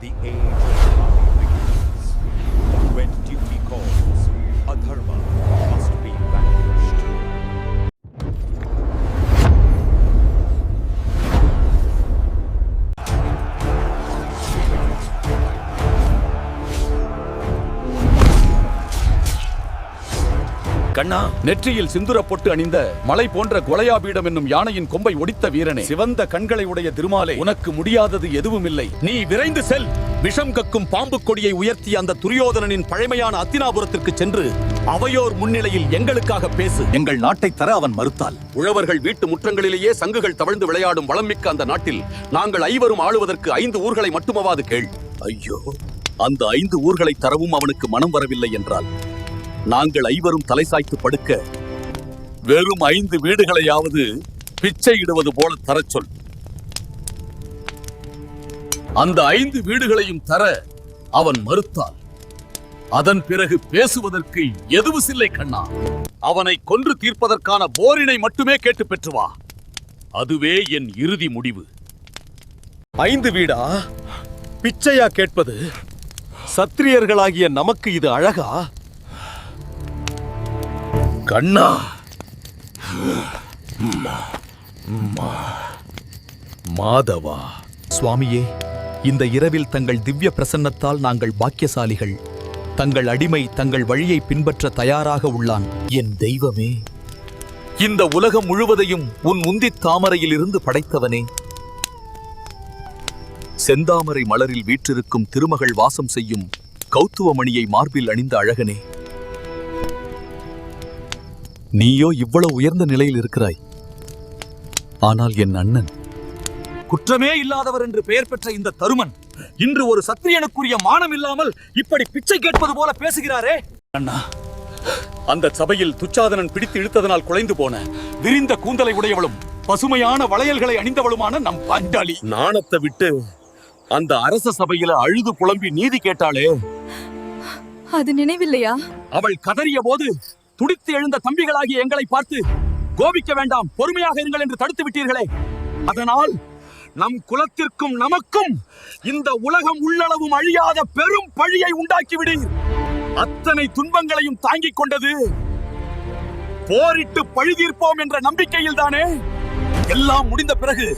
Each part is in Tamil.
The age கண்ணா நெற்றியில் சிந்துர பொட்டு அணிந்த மலை போன்ற கொலையாபீடம் என்னும் யானையின் கொம்பை ஒடித்த வீரனே சிவந்த கண்களை உடைய திருமாலே உனக்கு முடியாதது எதுவும் இல்லை நீ விரைந்து செல். விஷம் கக்கும் பாம்பு கொடியை உயர்த்திய அந்த துரியோதனனின் பழமையான அத்தினாபுரத்திற்கு சென்று அவையோர் முன்னிலையில் எங்களுக்காக பேசு. எங்கள் நாட்டை தர அவன் மறுத்தால் உழவர்கள் வீட்டு முற்றங்களிலேயே சங்குகள் தவழ்ந்து விளையாடும் வளம்மிக்க அந்த நாட்டில் நாங்கள் ஐவரும் ஆளுவதற்கு ஐந்து ஊர்களை மட்டுமவாது கேள். ஐயோ அந்த ஐந்து ஊர்களை தரவும் அவனுக்கு மனம் வரவில்லை என்றால். நாங்கள் ஐவரும் தலை சாய்த்து படுக்க வெறும் ஐந்து வீடுகளையாவது பிச்சை இடுவது போல தரச் சொல். அந்த ஐந்து வீடுகளையும் தர அவன் மறுத்தால் அதன் பிறகு பேசுவதற்கு எதுவும் இல்லை கண்ணா. அவனை கொன்று தீர்ப்பதற்கான போரினை மட்டுமே கேட்டு பெற்று வா அதுவே என் இறுதி முடிவு. ஐந்து வீடா? பிச்சையா கேட்பது? சத்திரியர்களாகிய நமக்கு இது அழகா? கண்ணா. மாதவா சுவாமியே இந்த இரவில் தங்கள் திவ்ய பிரசன்னத்தால் நாங்கள் பாக்கியசாலிகள். தங்கள் அடிமை தங்கள் வழியை பின்பற்ற தயாராக உள்ளான். என் தெய்வமே இந்த உலகம் முழுவதையும் உன் உந்தித் தாமரையில் இருந்து படைத்தவனே. செந்தாமரை மலரில் வீற்றிருக்கும் திருமகள் வாசம் செய்யும் கௌத்துவமணியை மார்பில் அணிந்த அழகனே. நீயோ இவ்வளவு உயர்ந்த நிலையில் இருக்கிறாய். ஆனால் என் அண்ணன் குற்றமே இல்லாதவர் என்று பெயர் பெற்ற இந்த தருமன் இன்று ஒரு சத்திரியனுக்குரிய மானம் இல்லாமல் இப்படி பிச்சை கேட்பது போல பேசுகிறாரே. அண்ணா அந்த சபையில் துச்சாதனன் பிடித்து இழுத்ததனால் குலைந்து போன விரிந்த கூந்தலை உடையவளும் பசுமையான வளையல்களை அணிந்தவளுமான நம் பாஞ்சாலி நாணத்தை விட்டு அந்த அரச சபையில அழுது புலம்பி நீதி கேட்டாளே. அது நினைவில்லையா? அவள் கதறிய போது துடித்து எழுந்த தம்பிகளாகிய எங்களை பார்த்து கோபிக்க வேண்டாம் பொறுமையாக இருங்கள் என்று தடுத்து விட்டீர்களே. அதனால் நம் குலத்திற்கும் நமக்கும் இந்த உலகம் உள்ளளவும் அழியாத பெரும் பழியை உண்டாக்கிவிடு அத்தனை துன்பங்களையும் தாங்கிக் கொண்டது போரிட்டு பழுதீர்ப்போம் என்ற நம்பிக்கையில் தானே. எல்லாம் முடிந்த பிறகு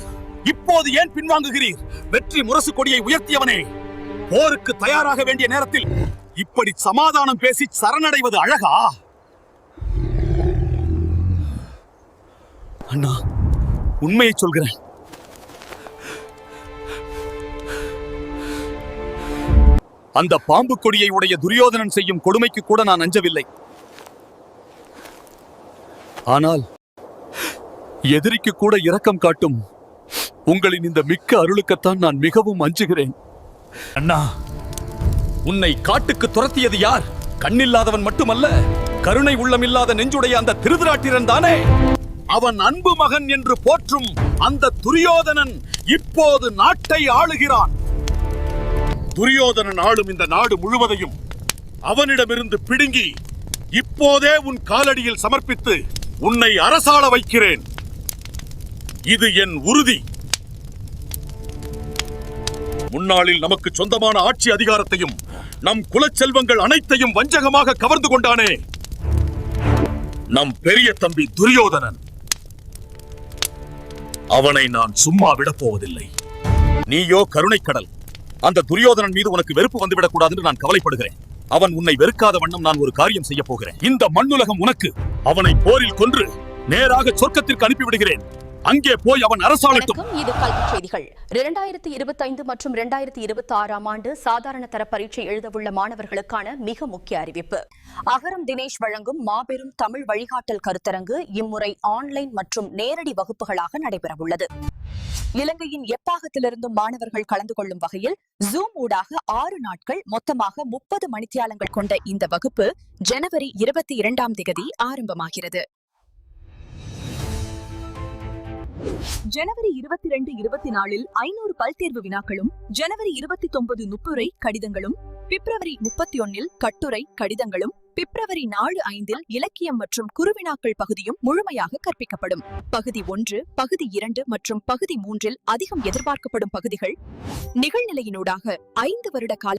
இப்போது ஏன் பின்வாங்குகிறீர்? வெற்றி முரசு கொடியை உயர்த்தியவனே. போருக்கு தயாராக வேண்டிய நேரத்தில் இப்படி சமாதானம் பேசி சரணடைவது அழகா? அண்ணா உண்மையை சொல்கிறேன். அந்த பாம்பு கொடியை உடைய துரியோதனன் செய்யும் கொடுமைக்கு கூட நான் அஞ்சவில்லை. ஆனால் எதிரிக்கு கூட இரக்கம் காட்டும் உங்களின் இந்த மிக்க அருளுக்கத்தான் நான் மிகவும் அஞ்சுகிறேன். அண்ணா உன்னை காட்டுக்கு துரத்தியது யார்? கண்ணில்லாதவன் மட்டுமல்ல கருணை உள்ளமில்லாத நெஞ்சுடைய அந்த திருதிராட்டிரன் தானே? அவன் அன்பு மகன் என்று போற்றும் அந்த துரியோதனன் இப்போது நாட்டை ஆளுகிறான். துரியோதனன் ஆளும் இந்த நாடு முழுவதையும் அவனிடமிருந்து பிடுங்கி இப்போதே உன் காலடியில் சமர்ப்பித்து உன்னை அரசாள வைக்கிறேன். இது என் உறுதி. முன்னாளில் நமக்கு சொந்தமான ஆட்சி அதிகாரத்தையும் நம் குலச்செல்வங்கள் அனைத்தையும் வஞ்சகமாக கவர்ந்து கொண்டானே. நம் பெரிய தம்பி துரியோதனன். அவனை நான் சும்மா விடப் போவதில்லை நீயோ கருணைக்கடல் அந்த துரியோதனன் மீது உனக்கு வெறுப்பு வந்துவிடக் கூடாது என்று நான் கவலைப்படுகிறேன். அவன் உன்னை வெறுக்காத வண்ணம் நான் ஒரு காரியம் செய்ய போகிறேன். இந்த மண்ணுலகம் உனக்கு. அவனை போரில் கொன்று நேராக சொர்க்கத்திற்கு அனுப்பிவிடுகிறேன். அங்கே போய் அவன் அரசாளட்டும் இது கல்விச் செய்திகள். இரண்டாயிரத்தி இருபத்தைந்து மற்றும் இரண்டாயிரத்தி இருபத்தி ஆறாம் ஆண்டு சாதாரண தர பரீட்சை எழுதவுள்ள மாணவர்களுக்கான மிக முக்கிய அறிவிப்பு. அகரம் தினேஷ் வழங்கும் மாபெரும் தமிழ் வழிகாட்டல் கருத்தரங்கு இம்முறை ஆன்லைன் மற்றும் நேரடி வகுப்புகளாக நடைபெறவுள்ளது. இலங்கையின் எப்பாகத்திலிருந்தும் மாணவர்கள் கலந்து கொள்ளும் வகையில் ஜூம் ஊடாக ஆறு நாட்கள் மொத்தமாக முப்பது மணித்தியாலங்கள் கொண்ட இந்த வகுப்பு ஜனவரி இருபத்தி இரண்டாம் திகதி ஆரம்பமாகிறது. ஜனவரி இருபத்தி ரெண்டு இருபத்தி நாலில் ஐநூறு பல் தேர்வு வினாக்களும் ஜனவரி இருபத்தி ஒன்பது முப்புரை கடிதங்களும் பிப்ரவரி முப்பத்தி ஒன்னில் கட்டுரை கடிதங்களும் பிப்ரவரி நாலு ஐந்தில் இலக்கியம் மற்றும் குருவினாக்கள் பகுதியும் முழுமையாக கற்பிக்கப்படும். பகுதி ஒன்று பகுதி இரண்டு மற்றும் பகுதி மூன்றில் அதிகம் எதிர்பார்க்கப்படும் பகுதிகள் நிகழ்நிலையினூடாக ஐந்து வருட கால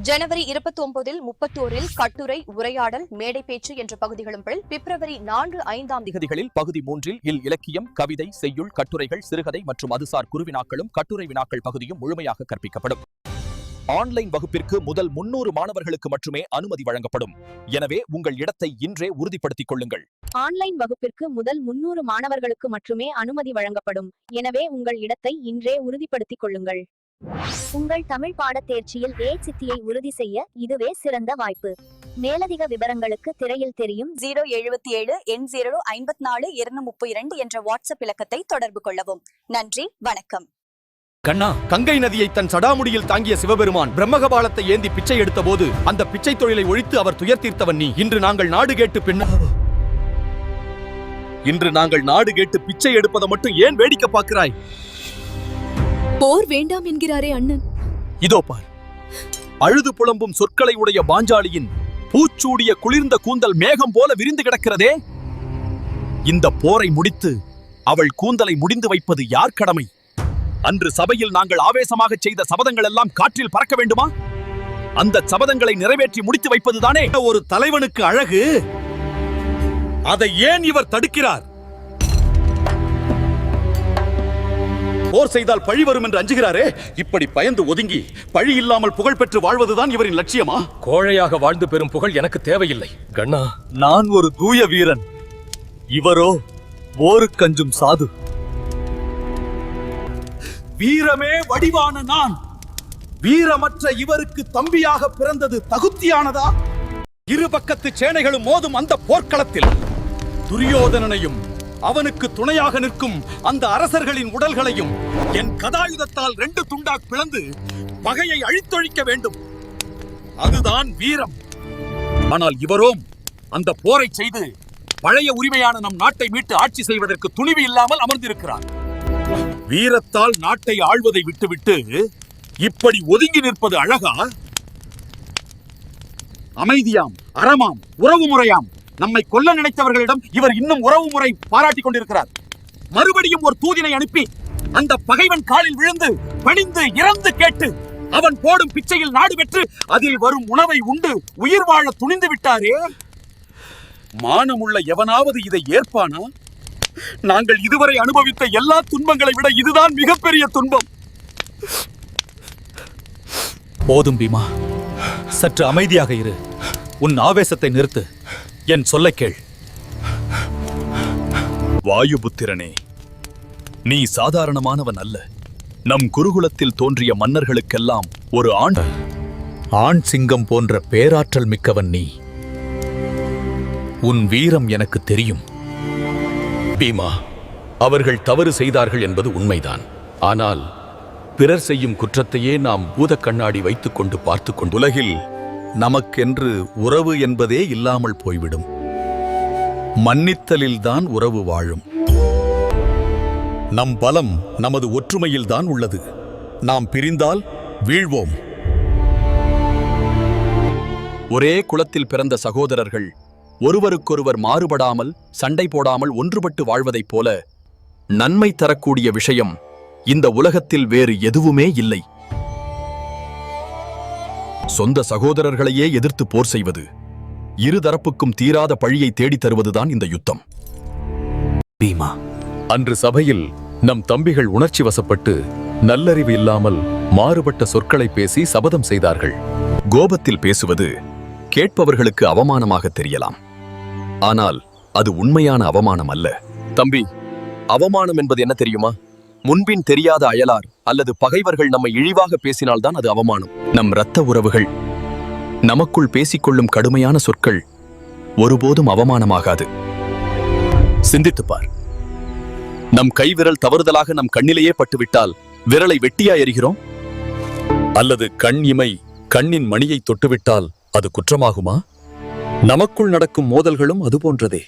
ஜனவரி இருபத்தி ஒன்பதில் முப்பத்தோரில் கட்டுரை உரையாடல் மேடை பேச்சு என்ற பகுதிகளும் பிப்ரவரி நான்கு ஐந்தாம் திகதிகளில் பகுதி மூன்றில் இல் இலக்கியம் கவிதை செய்யுள் கட்டுரைகள் சிறுகதை மற்றும் அதுசார் குருவினாக்களும் கட்டுரை வினாக்கள் பகுதியும் முழுமையாக கற்பிக்கப்படும். ஆன்லைன் வகுப்பிற்கு முதல் முன்னூறு மாணவர்களுக்கு மட்டுமே அனுமதி வழங்கப்படும். எனவே உங்கள் இடத்தை இன்றே உறுதிப்படுத்திக் கொள்ளுங்கள். ஆன்லைன் வகுப்பிற்கு முதல் முன்னூறு மாணவர்களுக்கு மட்டுமே அனுமதி வழங்கப்படும். எனவே உங்கள் இடத்தை இன்றே உறுதிப்படுத்திக் கொள்ளுங்கள். உங்கள் தமிழ் பாடத் தேர்ச்சியில் ஏ சித்தியை உறுதி செய்ய இதுவே சிறந்த வாய்ப்பு. மேலதிக விவரங்களுக்கு திரையில் தெரியும் ஜீரோ எழுபத்தி ஏழு எண் ஜீரோ ஐம்பத்தி நாலு இருநூறு முப்பது இரண்டு என்ற வாட்ஸ்அப் இலக்கத்தை தொடர்பு கொள்ளவும். நன்றி வணக்கம். கண்ணா கங்கை நதியை தன் சடாமுடியில் தாங்கிய சிவபெருமான் பிரம்மகபாலத்தை ஏந்தி பிச்சை எடுத்த போது அந்த பிச்சை தொழிலை ஒழித்து அவர் துயர் தீர்த்தவன் நீ. இன்று நாங்கள் நாடு கேட்டு பின்ன இன்று நாங்கள் நாடு கேட்டு பிச்சை எடுப்பதை மட்டும் ஏன் வேடிக்கை பார்க்கிறாய்? போர் வேண்டாம் என்கிறாரே அண்ணன். இதோ பார். அழுது புலம்பும் சொற்களை உடைய பாஞ்சாலியின் பூச்சூடிய குளிர்ந்த கூந்தல் மேகம் போல விரிந்து கிடக்கிறதே? இந்த போரை முடித்து அவள் கூந்தலை முடிந்து வைப்பது யார் கடமை? அன்று சபையில் நாங்கள் ஆவேசமாக செய்த சபதங்கள் எல்லாம் காற்றில் பறக்க வேண்டுமா? அந்த சபதங்களை நிறைவேற்றி முடித்து வைப்பதுதானே? ஒரு தலைவனுக்கு அழகு. அதை ஏன் இவர் தடுக்கிறார்? போர் செய்தால் பழி வரும் என்று அஞ்சுகிறாரே? இப்படி பயந்து ஒதுங்கி பழி இல்லாமல் புகழ் பெற்று வாழ்வதுதான் இவரின் லட்சியமா? கோழையாக வாழ்ந்து பெறும் புகழ் எனக்கு தேவையில்லை. கண்ணா. நான் ஒரு தூய வீரன். இவரோ போருக்கஞ்சும் சாது. வீரமே வடிவான நான். வீரமற்ற இவருக்கு தம்பியாக பிறந்தது தகுதியானதா இரு பக்கத்து சேனைகளும் மோதும் அந்த போர்க்களத்தில். துரியோதனனையும் அவனுக்கு துணையாக நிற்கும் அந்த அரசர்களின் உடல்களையும் என் கதாயுதத்தால் ரெண்டு துண்டா பிளந்து பகையை அழித்தொழிக்க வேண்டும். அதுதான் வீரம். ஆனால் இவரோம் அந்த போரை செய்து பழைய உரிமையான நம் நாட்டை மீட்டு ஆட்சி செய்வதற்கு துணிவு இல்லாமல் அமர்ந்திருக்கிறார். வீரத்தால் நாட்டை ஆள்வதை விட்டுவிட்டு இப்படி ஒதுங்கி நிற்பது அழகா? அமைதியாம் அறமாம் உறவு முறையாம். நம்மை கொல்ல நினைத்தவர்களிடம் இவர் இன்னும் உறவு முறை பாராட்டிக் கொண்டிருக்கிறார். மறுபடியும் ஒரு தூதினை அனுப்பி அந்த பகைவன் காலில் விழுந்து பணிந்து இறந்து கேட்டு அவன் போடும் பிச்சையில் நாடு பெற்று அதில் வரும் உணவை உண்டு உயிர் வாழ துணிந்து விட்டாரே. மானமுள்ள எவனாவது இதை ஏற்பானா? நாங்கள் இதுவரை அனுபவித்த எல்லா துன்பங்களை விட இதுதான் மிகப்பெரிய துன்பம். போதும் பீமா. சற்று அமைதியாக இரு. உன் ஆவேசத்தை நிறுத்து. என் சொல்ல கேள். வாயுபுத்திரனே நீ சாதாரணமானவன் அல்ல. நம் குருகுலத்தில் தோன்றிய மன்னர்களுக்கெல்லாம் ஒரு ஆண்டு ஆண் சிங்கம் போன்ற பேராற்றல் மிக்கவன் நீ. உன் வீரம் எனக்கு தெரியும். பீமா அவர்கள் தவறு செய்தார்கள் என்பது உண்மைதான். ஆனால் பிறர் செய்யும் குற்றத்தையே நாம் பூதக் கண்ணாடி வைத்துக் கொண்டு பார்த்துக் கொண்டு உலகில் நமக்கென்று உறவு என்பதே இல்லாமல் போய்விடும். மன்னித்தலில்தான் உறவு வாழும். நம் பலம் நமது ஒற்றுமையில்தான் உள்ளது. நாம் பிரிந்தால் வீழ்வோம். ஒரே குலத்தில் பிறந்த சகோதரர்கள் ஒருவருக்கொருவர் மாறுபடாமல் சண்டை போடாமல் ஒன்றுபட்டு வாழ்வதைப் போல நன்மை தரக்கூடிய விஷயம் இந்த உலகத்தில் வேறு எதுவுமே இல்லை. சொந்த சகோதரர்களையே எதிர்த்து போர் செய்வது. இருதரப்புக்கும் தீராத பழியை தேடித் தருவதுதான் இந்த யுத்தம். பீமா அன்று சபையில் நம் தம்பிகள் உணர்ச்சி வசப்பட்டு நல்லறிவு இல்லாமல் மாறுபட்ட சொற்களை பேசி சபதம் செய்தார்கள். கோபத்தில் பேசுவது கேட்பவர்களுக்கு அவமானமாக தெரியலாம். ஆனால் அது உண்மையான அவமானம் அல்ல. தம்பி அவமானம் என்பது என்ன தெரியுமா? முன்பின் தெரியாத அயலார் அல்லது பகைவர்கள் நம்மை இழிவாக பேசினால்தான் அது அவமானம். நம் இரத்த உறவுகள் நமக்குள் பேசிக்கொள்ளும் கடுமையான சொற்கள் ஒருபோதும் அவமானமாகாது. சிந்தித்துப் பார். நம் கைவிரல் தவறுதலாக நம் கண்ணிலேயே பட்டுவிட்டால் விரலை வெட்டியா எறிகிறோம்? அல்லது கண் இமை கண்ணின் மணியை தொட்டுவிட்டால் அது குற்றமாகுமா? நமக்குள் நடக்கும் மோதல்களும் அது போன்றதே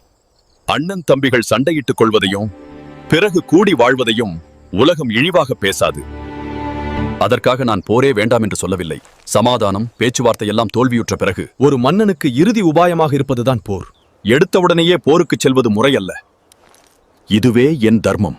அண்ணன் தம்பிகள் சண்டையிட்டுக் கொள்வதையும் பிறகு கூடி வாழ்வதையும் உலகம் இழிவாக பேசாது. அதற்காக நான் போரே வேண்டாம் என்று சொல்லவில்லை. சமாதானம் பேச்சுவார்த்தை எல்லாம் தோல்வியுற்ற பிறகு. ஒரு மன்னனுக்கு இறுதி உபாயமாக இருப்பதுதான் போர். எடுத்தவுடனேயே போருக்குச் செல்வது முறையல்ல. இதுவே என் தர்மம்.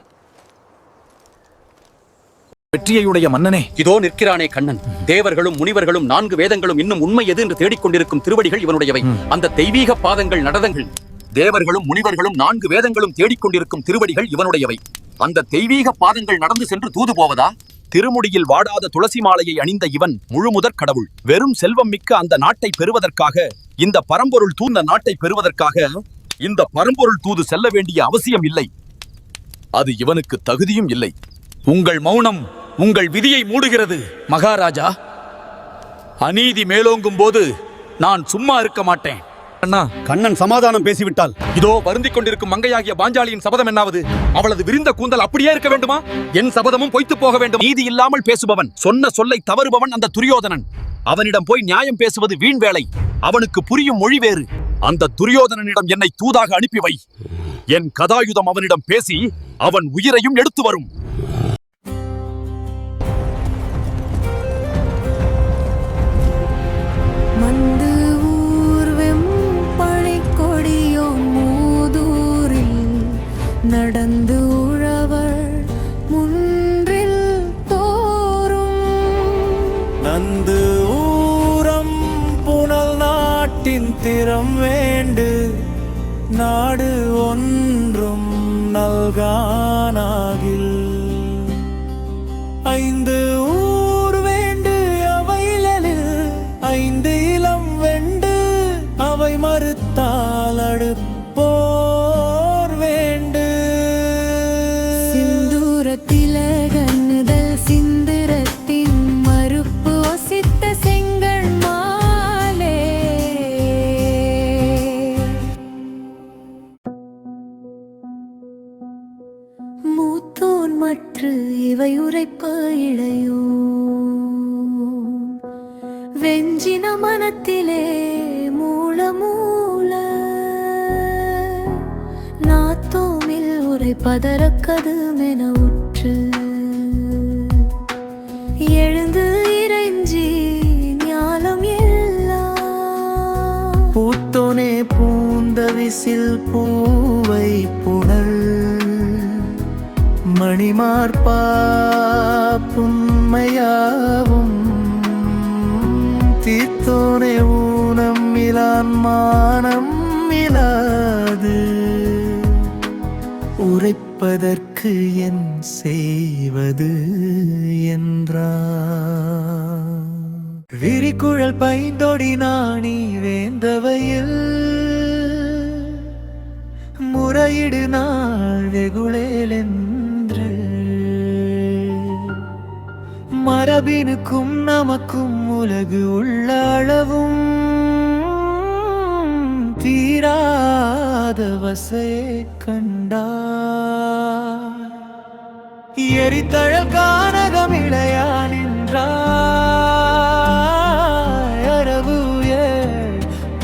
வெற்றியையுடைய மன்னனே. இதோ நிற்கிறானே கண்ணன். தேவர்களும் முனிவர்களும் நான்கு வேதங்களும் இன்னும் உண்மை எது என்று தேடிக்கொண்டிருக்கும் திருவடிகள் இவனுடையவை. அந்த தெய்வீக பாதங்கள் நடதங்கள் தேவர்களும் முனிவர்களும் நான்கு வேதங்களும் தேடிக்கொண்டிருக்கும் திருவடிகள் இவனுடையவை. அந்த தெய்வீக பாதங்கள் நடந்து சென்று தூது போவதா? திருமுடியில் வாடாத துளசி மாலையை அணிந்த இவன் முழுமுதற் கடவுள். வெறும் செல்வம் மிக்க அந்த நாட்டை பெறுவதற்காக இந்த பரம்பொருள் தூந்த நாட்டை பெறுவதற்காக இந்த பரம்பொருள் தூது செல்ல வேண்டிய அவசியம் இல்லை. அது இவனுக்கு தகுதியும் இல்லை. உங்கள் மௌனம் உங்கள் விதியை மூடுகிறது. மகாராஜா அநீதி மேலோங்கும் போது நான் சும்மா இருக்க மாட்டேன். அண்ணா கண்ணன் சமாதானம் பேசிவிட்டால். இதோ வருந்திக் கொண்டிருக்கும் மங்கையாகிய பாஞ்சாலியின் சபதம் என்னாவது? அவளது விரிந்த கூந்தல் அப்படியே இருக்க வேண்டுமா? என் சபதமும் பொய்த்து போக வேண்டும். நீதி இல்லாமல் பேசுபவன் சொன்ன சொல்லை தவறுபவன் அந்த துரியோதனன். அவனிடம் போய் நியாயம் பேசுவது வீண் வேலை. அவனுக்கு புரியும் மொழி வேறு. அந்த துரியோதனனிடம் என்னை தூதாக அனுப்பி வை. என் கதாயுதம் அவனிடம் பேசி அவன் உயிரையும் எடுத்து வரும். என்று இவை உரைப்ப இளையோ வெஞ்சின மனத்திலே மூல மூல நாத்தோமில் உரை பதறக்கது மென உற்று. எழுந்து இறைஞ்சி ஞானம் எல்லாம் பூத்தோனே பூந்த விசில் பூவை மணிமார்பா புன்மையாவும் தீர்த்தோனே ஊனம் இலான் மானம் இலாது. உரைப்பதற்கு என் செய்வது என்றார் விரிக்குழல் பைந்தொடி நாணி வேந்தவையில் முறையிடு நாள் வெகுளேலென்று மரபினுக்கும் நமக்கும் உலகு உள்ள அளவும் தீராத வசையை கண்டா எரித்தழல் கானகம் இளையா நின்றாய்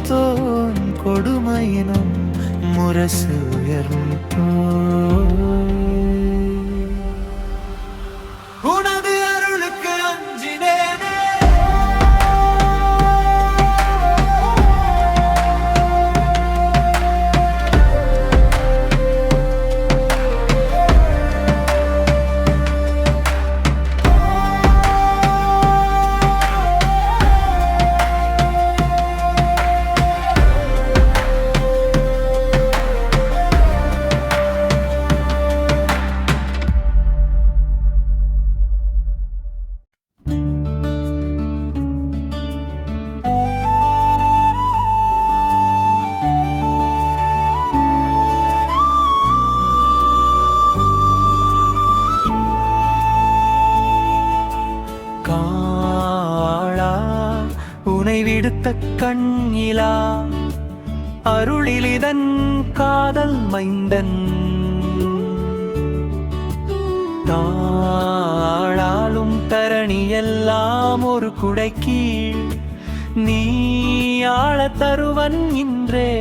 தோன் கொடுமையினும் முரசு உயர்ந்தோ எடுத்த கண்ணிலா அருளிலிதன் காதல் மைந்தன். தாழாலும் தரணி எல்லாம் ஒரு குடை கீழ் நீ ஆழ தருவன் இன்றே.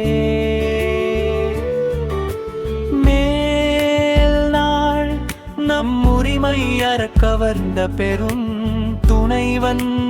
மேல் நாள் நம் உரிமை அற பெரும் துணைவன்.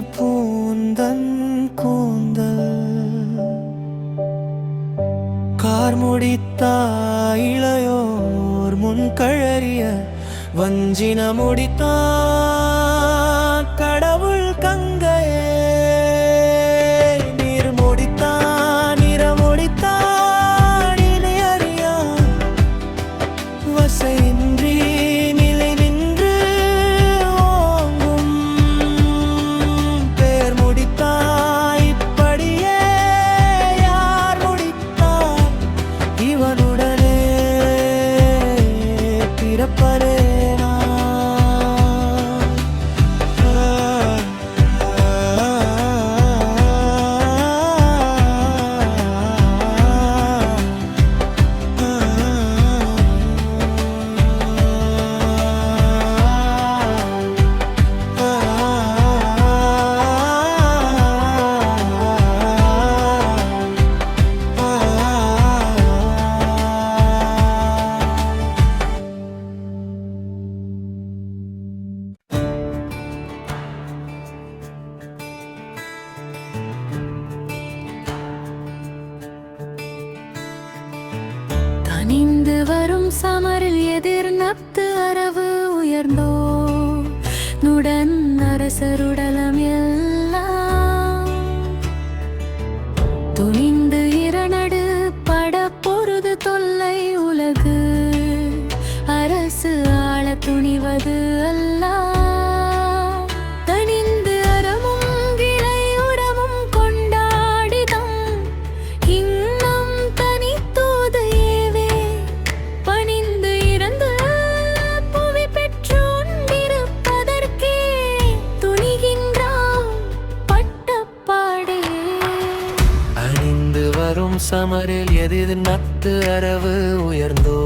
பூந்தன் கூந்தல். கார்முடித்தா இளையோர் முன் கழறிய வஞ்சின முடித்தான் அரிது நத்து அரவு உயர்ந்தோடன்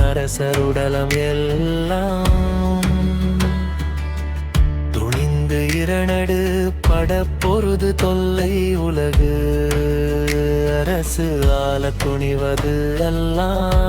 அரசருடலம் எல்லாம். துணிந்து இரணடு பட பொருது தொல்லை உலகு அரசு ஆல துணிவது எல்லாம்.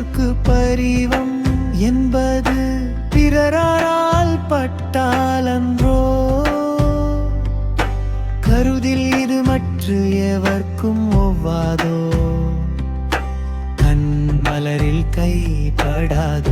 பெற்றோர்க்கு பரிவம் என்பது பிறரால் பட்டாலன்றோ? கருதில் இது மற்ற எவர்க்கும் ஒவ்வாதோ? கண் மலரில் கைப்படாதோ?